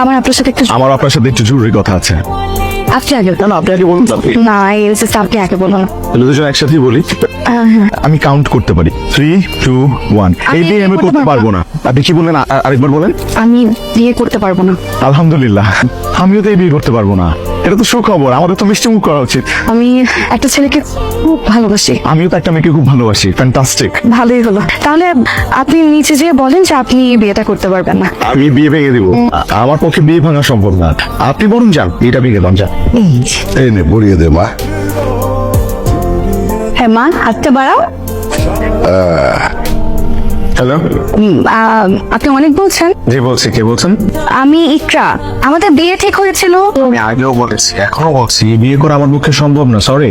আমার আপনার সাথে একটু আমার আপনার সাথে একটু জরুরি কথা আছে। আপনি আগে না আপনি আগে বলুন না এই just আপনি আগে বলুন। তাহলে দুজন একসাথেই বলি। আমি কাউন্ট করতে পারি। থ্রি টু ওয়ান এই দিয়ে আমি করতে পারব না। আপনি কি বললেন? আরেকবার বলেন। আমি বিয়ে করতে পারব না। আলহামদুলিল্লাহ। আমিও তো এই বিয়ে করতে পারব না। এটা তো সুখবর আমাদের তো মিষ্টি মুখ করা উচিত। আমি একটা ছেলেকে খুব ভালোবাসি। আমিও তো একটা মেয়েকে খুব ভালোবাসি ফ্যান্টাস্টিক ভালোই হলো। তাহলে আপনি নিচে যেয়ে বলেন যে আপনি বিয়েটা করতে পারবেন না। আমি বিয়ে ভেঙে দিব। আমার পক্ষে বিয়ে ভাঙা সম্ভব না। আপনি বরং যান এটা ভেঙে দেন যান। এই নে পড়িয়ে দে মা। হ্যাঁ মা হাতটা বাড়াও। হ্যালো আপনি অনেক বলছেন। জি বলছি কে বলছেন? আমি ইকরা। আমাদের বিয়ে ঠিক হয়েছিল। আমি আগেও বলেছি এখনও বলছি বিয়ে করা আমার পক্ষে সম্ভব না সরি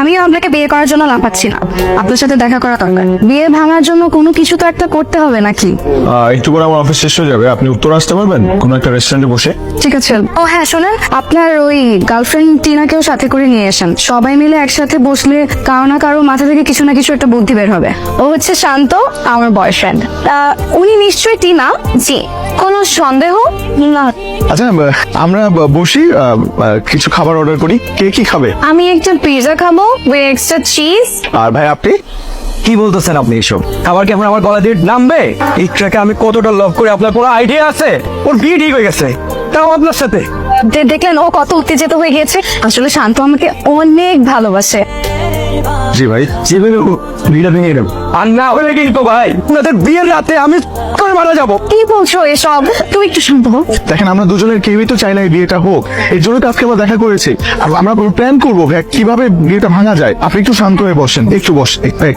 আমিও আপনাকে বিয়ে করার জন্য লাফাচ্ছি না। আপনার সাথে দেখা করা দরকার। বিয়ে ভাঙার জন্য কোনো কিছু তো একটা করতে হবে নাকি? একটু করে আমার অফিস শেষ হয়ে যাবে আপনি উত্তর আসতে পারবেন? কোনো একটা রেস্টুরেন্টে বসে? ঠিক আছে। ও হ্যাঁ শোনেন আপনার ওই গার্লফ্রেন্ড টিনাকেও সাথে করে নিয়ে আসেন। সবাই মিলে একসাথে বসলে কারও না কারও মাথা থেকে কিছু না কিছু একটা বুদ্ধি বের হবে। ও হচ্ছে শান্ত আমার বয়ফ্রেন্ড উনি নিশ্চয়ই টিনা? জি। কোনো সন্দেহ? না। আচ্ছা আমরা বসি কিছু খাবার অর্ডার করি। কে কি খাবে? আমি একটা পিৎজা খাব উইথ এক্সট্রা চিজ আর ভাই আপনি? কি বলতেছেন আপনি এসব? খাবার কেমন আমার গলা দিয়ে নামবে? ইকরাকে আমি কতটা লাভ করি আপনার কোনো আইডিয়া আছে? ওর বিয়ে ঠিক হয়ে গেছে। তাও আপনার সাথে। দেখলেন ও কত উত্তেজিত হয়ে গিয়েছে। আসলে শান্ত আমাকে অনেক ভালোবাসে। জি ভাই। যেভাবে ও বিয়েটা ভেঙে দেব আর না হলে কিন্তু ভাই আপনাদের বিয়ের রাতে আমি করে মারা যাব। কি বলছো এসব? তুমি একটু শান্ত হও। দেখেন আমরা দুজনের কেউই তো চাই না এই বিয়েটা হোক। এর জন্য তো আজকে আমরা দেখা করেছি। আর আমরা প্ল্যান করব ভাই কীভাবে বিয়েটা ভাঙা যায়। আপনি একটু শান্ত হয়ে বসেন। একটু বস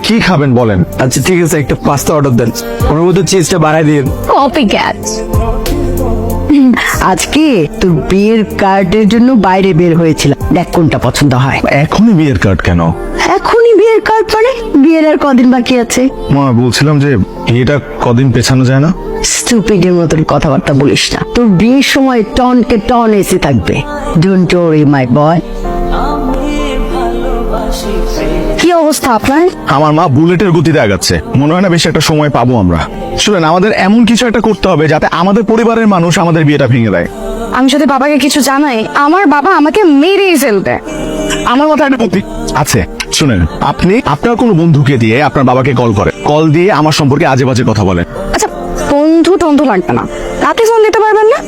কি খাবেন বলেন? আচ্ছা ঠিক আছে একটা পাস্তা অর্ডার দেন। ওর মধ্যে চিজটা বাড়াই দিন কপি ক্যাট আজকে তোর বিয়ের কার্ডের জন্য বাইরে বের হয়েছিলাম। দেখ কোনটা পছন্দ হয়। এখনই বিয়ের কার্ড কেন? এখনই বিয়ের কার্ড পরে বিয়ের আর কদিন বাকি আছে। মা বলছিলাম যে বিয়েটা কদিন পেছানো যায় না? স্টুপিডের মতন কথাবার্তা বলিস না। তোর বিয়ের সময় টনকে টন এসে থাকবে। ডোন্ট ওরি মাই বয় অবস্থা আপনার? আমার মা বুলেটের গতিতে আগাচ্ছে। মনে হয় না বেশি একটা সময় পাবো আমরা। শুনেন আমাদের এমন কিছু একটা করতে হবে যাতে আমাদের পরিবারের মানুষ আমাদের বিয়েটা ভেঙে দেয়। আমি যদি বাবাকে কিছু জানাই আমার বাবা আমাকে মেরেই ফেলবে। আমার মতো একটা বুদ্ধি আছে। শুনেন আপনি আপনার কোনো বন্ধুকে দিয়ে আপনার বাবাকে কল করে। কল দিয়ে আমার সম্পর্কে আজে বাজে কথা বলেন। আচ্ছা বন্ধু টন্ধু লাগবে না। আপনি ফোন দিতে পারবেন না?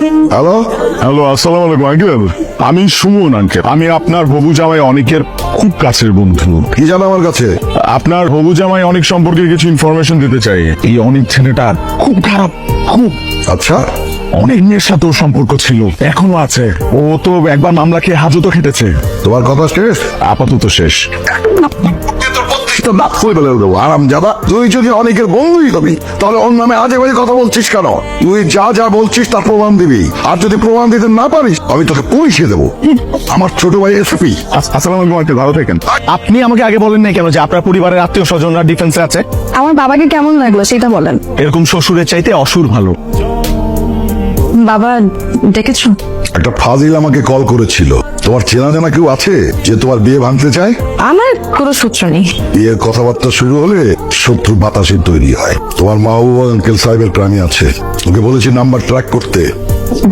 হ্যালো হ্যালো আসসালামু আলাইকুম আঙ্কেল। আমি সুমন আঙ্কেল। আমি আপনার হবু জামাই অনেকের খুব কাছের বন্ধু। কি জানো আমার কাছে? আপনার হবু জামাই অনেক সম্পর্কে কিছু ইনফরমেশন দিতে চাই। এই অনেক ছেলেটা খুব খারাপ খুব। আচ্ছা। অনেক মেয়ের সাথেও সম্পর্ক ছিল এখনও আছে। ও তো একবার মামলা খেয়ে হাজতও খেটেছে। তোমার কথা শেষ? আপাতত শেষ। আরাম যাবা তুই যদি অনেকের বন্ধুই হবি তাহলে ওর নামে আজে বাজে কথা বলছিস কেন? তুই যা যা বলছিস তার প্রমাণ দিবি। আর যদি প্রমাণ দিতে না পারিস আমি তোকে পুলিশে দেবো। আমার ছোট ভাই এসপি আস- আসসালামু আলাইকুম ভালো থাকেন। আপনি আমাকে আগে বলেন নাই কেন যে আপনার পরিবারের আত্মীয় স্বজনরা ডিফেন্সে আছে? আমার বাবাকে কেমন লাগল সেটা বলেন। এরকম শ্বশুরের চাইতে অসুর ভালো। বাবা ডেকেছো একটা ফাজিল আমাকে কল করেছিল। তোমার চেনা জানা কেউ আছে যে তোমার বিয়ে ভাঙতে চায়? আমার কোনো সূত্র নেই। বিয়ের কথাবার্তা শুরু হলে শত্রু বাতাসের তৈরি হয়। তোমার মা বাবা আঙ্কেল সাহেবের প্রাণী আছে। ওকে বলেছি নাম্বার ট্র্যাক করতে।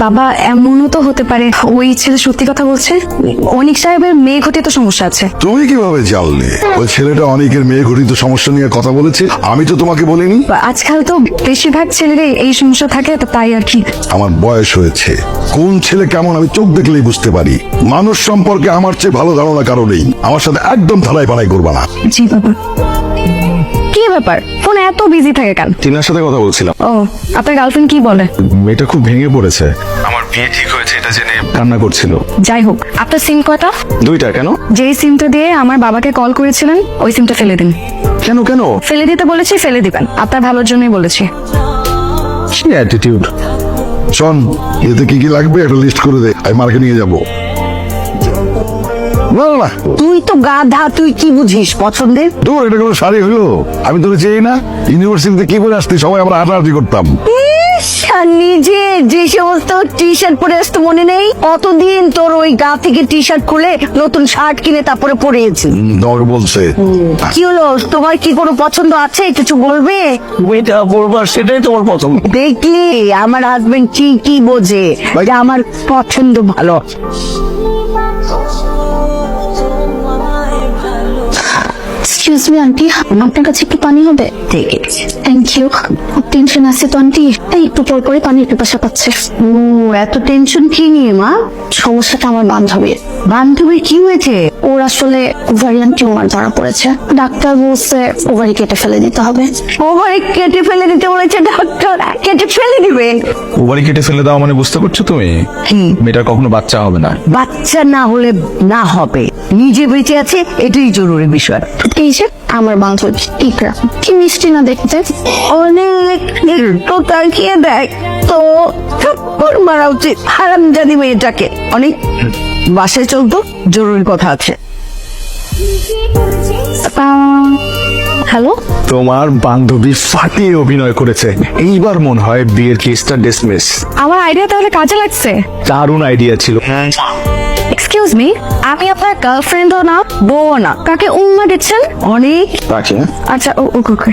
বাবা এমনও তো হতে পারে। ওই ছেলে সত্যি কথা বলছে? অনিক সাহেবের মেয়ে ঘটে তো সমস্যা আছে। তুমি কীভাবে জানলে? ওই ছেলেটা অনেকের মেয়ে ঘটিত সমস্যা নিয়ে কথা বলেছে। আমি তো তোমাকে বলিনি। আজকাল তো বেশিরভাগ ছেলেরই এই সমস্যা থাকে তো তাই আর কি। আমার বয়স হয়েছে। কোন ছেলে কেমন আমি চোখ দেখলেই বুঝতে পারি। মানুষ সম্পর্কে আমার চেয়ে ভালো ধারণা কারও নেই। আমার সাথে একদম থালায় পালাই করবা না। জি বাবা। কি ব্যাপার? ফোন এত বিজি থাকে কেন? টিনার সাথে কথা বলছিলাম। ও আপনার গার্লফ্রেন্ড কি বলে? মেয়েটা খুব ভেঙে পড়েছে। আমার বিয়ে ঠিক হয়েছে এটা জেনে কান্না করছিল। যাই হোক আপনার সিম কয়টা? দুইটা কেন? যেই সিমটা দিয়ে আমার বাবাকে কল করেছিলেন ওই সিমটা ফেলে দিন। কেন কেন? ফেলে দিতে বলেছি ফেলে দিবেন। আপনার ভালোর জন্যই বলেছি। কি অ্যাটিটিউড শোন এতে কি কি লাগবে একটা লিস্ট করে দে আমি মার্কে নিয়ে যাব। না না, না তুই তো গাধা তুই কি বুঝিস পছন্দের? দূর এটা কোনো শাড়ি হইল আমি তোরে চেয়ে না। ইউনিভার্সিটিতে কি করে আসতি? সবাই আমরা হাঁটাহাঁটি করতাম। নিজে যে সমস্ত টি শার্ট পরে আসতো মনে নেই? অতদিন তোর ওই গা থেকে টি শার্ট খুলে নতুন শার্ট কিনে তারপরে পরিয়েছি তোমাকে বলছে। কি হলো? তোমার কি কোনো পছন্দ আছে? কিছু বলবে? সেটাই তোমার পছন্দ। দেখলি আমার হাজবেন্ড ঠিকই বোঝে যে আমার পছন্দ ভালো। এক্সকিউজ মি আন্টি আপনার কাছে একটু পানি হবে? থ্যাংক ইউ খুব টেনশন আছে তো আন্টি এই একটু পর করে পানির পিপাসা পাচ্ছে। ও এত টেনশন কি নিয়ে মা? সমস্যাটা আমার বান্ধবীর। বান্ধবীর কি হয়েছে? ওর আসলে ওভারিয়ান টিউমার ধরা পড়েছে। ডাক্তার বলছে ওভারি কেটে ফেলে দিতে হবে। ওভারি কেটে ফেলে দিতে বলেছে ডাক্তার। কেটে ফেলে দিবে। ওভারি কেটে ফেলে দাও মানে বুঝতে পারছ তুমি? কি মেয়েটার কখনো বাচ্চা হবে না। বাচ্চা না হলে না হবে। নিজে বেঁচে আছে এটাই জরুরি বিষয়। এই যে আমার বান্ধবী ইকরা কি মিষ্টি না দেখতে? অনেক একটু তাকিয়ে দেখ। তো থাপ্পড় মারা উচিত। হারাম জানি মেয়েটাকে। অনেক বাসায় চলতো জরুরি কথা আছে। হ্যালো তোমার বান্ধবী ফাটিয়ে অভিনয় করেছে। এইবার মনে হয় বিয়ের কেসটা ডিসমিস আমার আইডিয়া তাহলে কাজে লাগছে। দারুণ আইডিয়া ছিল। এক্সকিউজ মি আমি আপনার গার্লফ্রেন্ডও না বউও না। কাকে উম্মা দিচ্ছেন? অনেক। আচ্ছা ও ওকে ওকে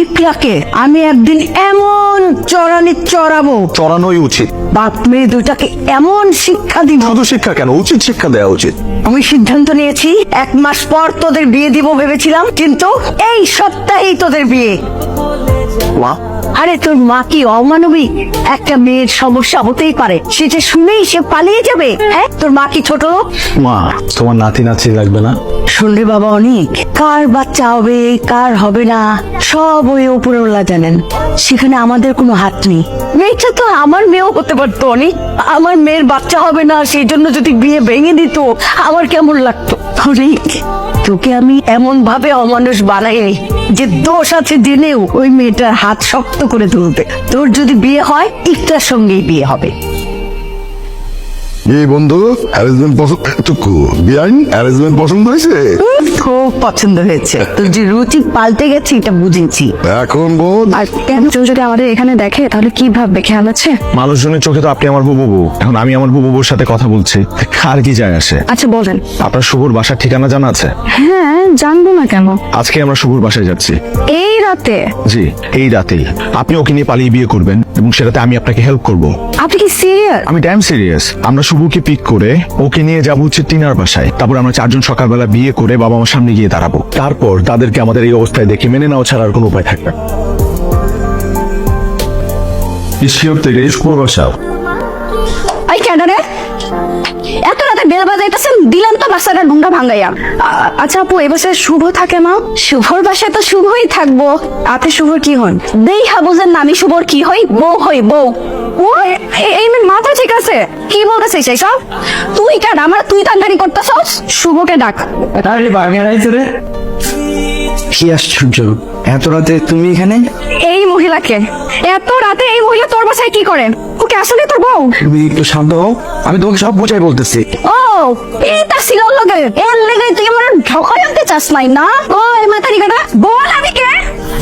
ইকলাকে আমি একদিন এমন চড়ানি চড়াবো। চড়ানোই উচিত। বাপ মেয়ে দুটাকে এমন শিক্ষা দিব। শুধু শিক্ষা কেন? উচিত শিক্ষা দেওয়া উচিত। আমি সিদ্ধান্ত নিয়েছি এক মাস পর তোদের বিয়ে দিব ভেবেছিলাম কিন্তু এই সপ্তাহেই তোদের বিয়ে। মা আরে তোর মা কি অমানবিক? একটা মেয়ের সমস্যা হতেই পারে। সেটা শুনেই সে পালিয়ে যাবে হ্যাঁ? তোর মা কি ছোট? মা তোমার নাতি নাতি লাগবে না? শুনলে বাবা অনেক। কার বাচ্চা হবে কার হবে না সব ওই উপরওয়ালা জানেন। সেখানে আমাদের কোনো হাত নেই। মেয়েটা তো আমার মেয়েও হতে পারতো অনেক। আমার মেয়ের বাচ্চা হবে না সেই জন্য যদি বিয়ে ভেঙে দিত আমার কেমন লাগতো? অনেক। তোকে আমি এমন ভাবে অমানুষ বানাই যে দোষ আছে জেনেও ওই মেয়েটার হাত শক্ত করে তুলতে তোর যদি বিয়ে হয় ইকটার সঙ্গেই বিয়ে হবে। এই বন্ধু অ্যারেঞ্জমেন্ট পছন্দ টুকু বিআইন অ্যারেঞ্জমেন্ট পছন্দ হয়েছে? খুব পছন্দ হয়েছে। তোর যে রুচি পাল্টে গেছে এটা বুঝেছি। এখন বোধ আর কেন কেউ যদি আমাদের এখানে দেখে তাহলে কি ভাববে? খেয়াল আছে? মানুষজনের চোখে তো আপনি আমার বুবু বউ এখন আমি আমার বুবু বউর সাথে কথা বলছি। আর কি যায় আসে? আচ্ছা বলেন। আপনার শুভর বাসার ঠিকানা জানা আছে? হ্যাঁ জানব না কেন? আজকে আমরা শুভর বাসায় যাচ্ছি। এই রাতে? জি এই রাতেই। আপনি ওকে নিয়ে পালিয়ে বিয়ে করবেন এবং সেটাতে আমি আপনাকে হেল্প করব। আপনি কি সিরিয়াস আমি ড্যাম সিরিয়াস আমরা শুভকে পিক করে ওকে নিয়ে যাব হচ্ছে টিনার বাসায়। তারপর আমরা চারজন সকালবেলা বিয়ে করে বাবা মার সামনে গিয়ে দাঁড়াবো। তারপর তাদেরকে আমাদের এই অবস্থায় দেখে মেনে নেওয়া ছাড়া আর কোনো উপায় থাকবে না। ঈশ্বর থেকে কেন রে? এত রাতে বেল বাজাইতেছেন? দিলাম তো বাসাটা ঢুঙ্গা ভাঙ্গাইয়া। আচ্ছা আপু এ বাসায় শুভ থাকে না শুভর বাসায় তো শুভই থাকব। আপনি শুভর কি হন? দেই হাবুজের নামি শুভর কি হই? বউ হই বউ। এই মাথা ঠিক আছে? কি বলতেছিস সেই সব? তুই কেন আমার তুই তান্ডানি করতেছস? শুভকে ডাক। তাহলে বার্মিয়ার আইছে রে কি আশ্চর্য এত রাতে তুমি এখানে? এই মহিলাকে। এত রাতে এই মহিলা তোর বাসায় কি করে? আসলে তোর বউ। তুমি একটু শান্ত হও আমি তোমাকে সব বোঝাই বলতেছি। ও এটা ছিল লগে। এর লেগে তুই আমার ঢকাই আনতে চাস নাই না? ও এই মাতারি কাটা বল আমি কে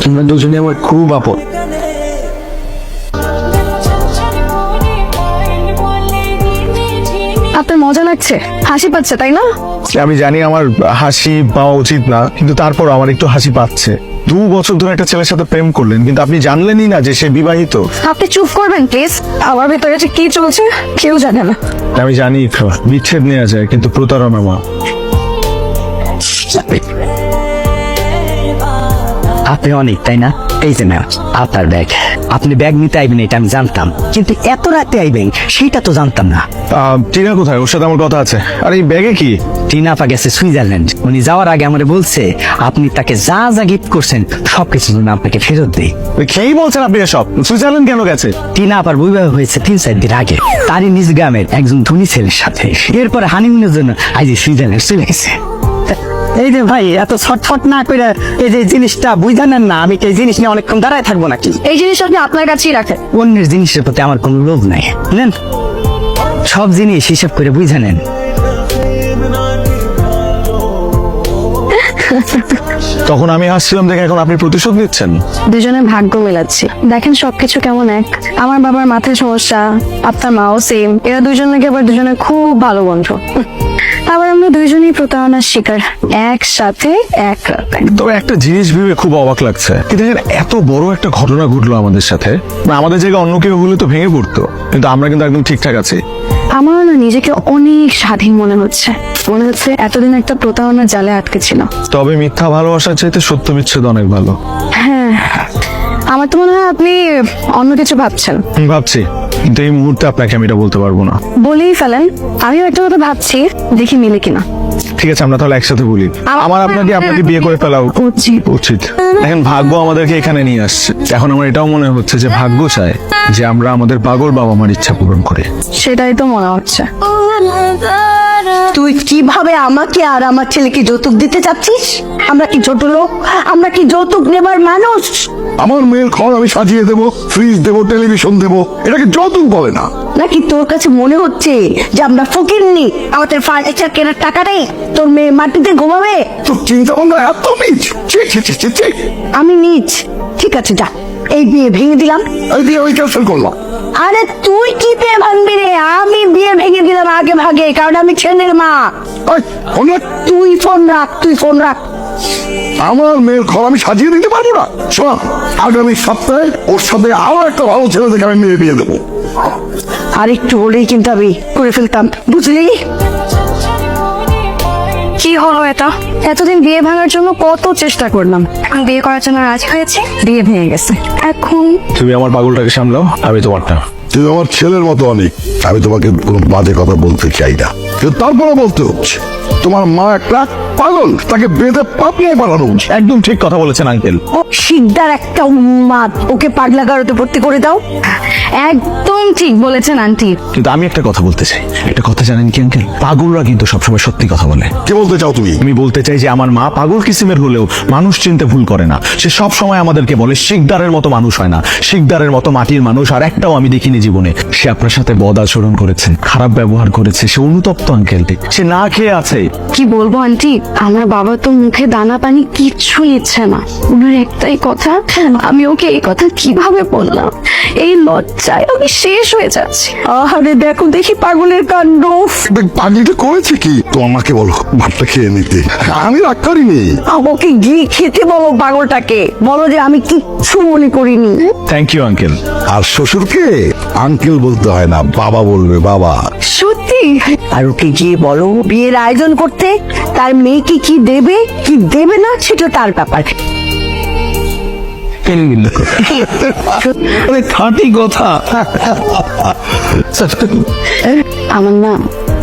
তোমরা দুজনে আমার খুব আপদ আপনার মজা লাগছে? হাসি পাচ্ছে তাই না? আমি জানি আমার হাসি পাওয়া উচিত না কিন্তু তারপর আমার একটু হাসি পাচ্ছে। দু বছর ধরে একটা ছেলের সাথে প্রেম করলেন কিন্তু আপনি জানলেনই না যে সে বিবাহিত। আপনি চুপ করবেন প্লিজ। আমার ভেতরে যে কি চলছে কেউ জানে না। আমি জানি বিচ্ছেদ নেওয়া যায় কিন্তু প্রতারণা মা। আপনি অনেক তাই না? এই যে ম্যাম আপনার ব্যাগ। আপনি ব্যাগ নিতে আইবেন এটা আমি জানতাম। কিন্তু এত রাতে আইবেন সেটা তো জানতাম না। টিনা কোথায়? ওর সাথে আমার কথা আছে। আর এই ব্যাগে কি? টিনাপা গেছে সুইজারল্যান্ড। উনি যাওয়ার আগে আমারে বলছে আপনি তাকে যা যা গিফট করছেন সবকিছু যেন আপনাকে ফেরত দেই। খেয়েই বলছেন আপনি এসব? সুইজারল্যান্ড কেন গেছে? টিনা আপার বিবাহ হয়েছে তিন চার দিন আগে। তারই নিজ গ্রামের একজন ধনী ছেলের সাথে। এরপরে হানিমুনের জন্য আজ সুইজারল্যান্ড চলে গেছে। এই যে ভাই এত ছটফট না করে এই যে জিনিসটা বুঝা নেন না আমি এই জিনিস নিয়ে অনেকক্ষণ দাঁড়ায় থাকব নাকি? এই জিনিস আপনি আপনার কাছেই রাখেন। অন্যের জিনিসের প্রতি আমার কোনো লোভ নাই। নেন সব জিনিস হিসাব করে বুঝে নেন। তখন আমি আসছিলাম দেখে এখন আপনি প্রতিশোধ নিচ্ছেন। দুজনে ভাগ্য মেলাচ্ছি। দেখেন সবকিছু কেমন এক। আমার বাবার মাথায় সমস্যা আপনার মাও সেম এরা দুজন নাকি আবার দুজনে খুব ভালো বন্ধু। আমরা দুইজনই প্রতারণার শিকার একসাথে এক রাতে। তবে একটা জিনিস ভেবে খুব অবাক লাগছে। কি দেখেন এত বড় একটা ঘটনা ঘটলো আমাদের সাথে। না, আমাদের জায়গায় অন্য কেউ হলে তো ভেঙে পড়তো। কিন্তু আমরা কিন্তু একদম ঠিকঠাক আছি। আমার না নিজেকে অনেক স্বাধীন মনে হচ্ছে। মনে হচ্ছে এতদিন একটা প্রতারণার জালে আটকে ছিল। তবে মিথ্যা ভালোবাসার চাইতে সত্য বিচ্ছেদ অনেক ভালো। হ্যাঁ। আমার তো মনে হয় আপনি অন্য কিছু ভাবছেন। ভাবছি। কিন্তু এই মুহূর্তে আপনাকে আমি এটা বলতে পারব না। বলেই ফেলেন। আমিও একটা কথা ভাবছি দেখি মিলে কিনা। ঠিক আছে আমরা তাহলে একসাথে বলি। আমার- আপনাকে আপনাকে বিয়ে করে ফেলা উচিত। এখন দেখেন ভাগ্য আমাদেরকে এখানে নিয়ে আসছে। এখন আমার এটাও মনে হচ্ছে যে ভাগ্য চায় যে আমরা আমাদের পাগল বাবা মার ইচ্ছা পূরণ করে। সেটাই তো মনে হচ্ছে। তুই কীভাবে আমাকে আর আমার ছেলেকে যৌতুক দিতে চাচ্ছিস? আমরা কি ছোট লোক? আমরা কি যৌতুক নেবার মানুষ? আমার মেয়ের ঘর আমি সাজিয়ে দেবো ফ্রিজ দেবো টেলিভিশন দেবো। এটাকে যৌতুক বলে না। নাকি তোর কাছে মনে হচ্ছে যে আমরা ফকির নি? আমাদের ফার্নিচার কেনার টাকা নেই তোর মেয়ে মাটিতে ঘুমাবে? তোর চিন্তা ভাবনা এত নিচ। আমি নিচ। ঠিক আছে যা। এই বিয়ে ভেঙে দিলাম। এই দিয়ে আমি ক্যান্সেল করলাম। আরে তুই কি পেয়ে ভাঙবি রে? আমি বিয়ে ভেঙে দিলাম আগে ভাগে কারণ আমি ছেলের মা। তুই ফোন রাখ তুই ফোন রাখ। আমার মেয়ের ঘর আমি সাজিয়ে দিতে পারব না। শোন আগামী সপ্তাহে ওর সাথে আরও একটা ভালো ছেলে দেখে আমি মেয়ে বিয়ে দেবো। আর একটু হলেই কিন্তু আমি করে ফেলতাম বুঝলি? কি হলো এটা? এতদিন বিয়ে ভাঙার জন্য কত চেষ্টা করলাম। এখন বিয়ে করার জন্য রাজি হয়েছে বিয়ে ভেঙে গেছে। এখন তুমি আমার পাগলটাকে সামলাও আমি তোমারটা। তুই আমার ছেলের মতো অনেক আমি তোমাকে কোনো বাজে কথা বলতে চাই না। কিন্তু তারপরে বলতে হচ্ছে তোমার মা একটা পাগল? তাকে বেঁধে পাপিয়ে পালানো উচিত। একদম ঠিক কথা বলেছেন আঙ্কেল। ও শিকদার একটা উন্মাদ ওকে পাগলা গারোতে ভর্তি করে দাও। একদম ঠিক বলেছেন আন্টি। কিন্তু আমি একটা কথা বলতে চাই। একটা কথা জানেন কি আঙ্কেল? পাগলরা কিন্তু সবসময় সত্যি কথা বলে। কি বলতে চাও তুমি? আমি বলতে চাই যে আমার মা পাগল কিসিমের হলেও মানুষ চিনতে ভুল করে না। সে সব সময় আমাদেরকে বলে শিকদারের মতো মানুষ হয় না। শিকদারের মতো মাটির মানুষ আর একটাও আমি দেখিনি জীবনে। সে আপনার সাথে বদ আচরণ করেছে খারাপ ব্যবহার করেছে সে অনুতপ্ত আঙ্কেল। সে না খেয়ে আছে। কি বলব আন্টি? আমার বাবা তো মুখে দানা পানি কিচ্ছু ইচ্ছে না। ওনার একটাই কথা আমি ওকে এই কথা কীভাবে বললাম? এই লজ্জায় আমি শেষ হয়ে যাচ্ছি। আরে দেখো দেখি পাগলের কাণ্ড। পাগলিটা করেছে কি? তো আমাকে বলো ভাতটা খেয়ে নিতে। আমি রাগ করিনি। আমাকে গিয়ে খেতে বলো পাগলটাকে। বলো যে আমি কিচ্ছু মনে করিনি। থ্যাংক ইউ আঙ্কেল আর শ্বশুরকে আঙ্কেল বলতে হয় না বাবা বলবে বাবা। সত্যি আর ওকে গিয়ে বলো বিয়ের আয়োজন করতে তার মেয়েকে কি দেবে কি দেবে না সেটা তার ব্যাপার। আরে খাঁটি কথা। আমার না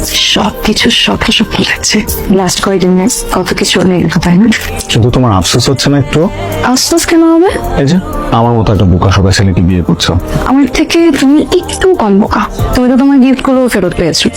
সব কিছু সফল সফল লাগছে লাস্ট কয়েকদিন কত কিছু নেই তাই না? শুধু তোমার আফসোস হচ্ছে না একটু? আফসোস কেন হবে? এই যে আমার মতো একটা বোকা সবাই ছেলেকে বিয়ে করছ। আমার থেকে তুমি একটু কম বোকা। তুমি তো তোমার গিফটগুলো ফেরত পেয়েছ।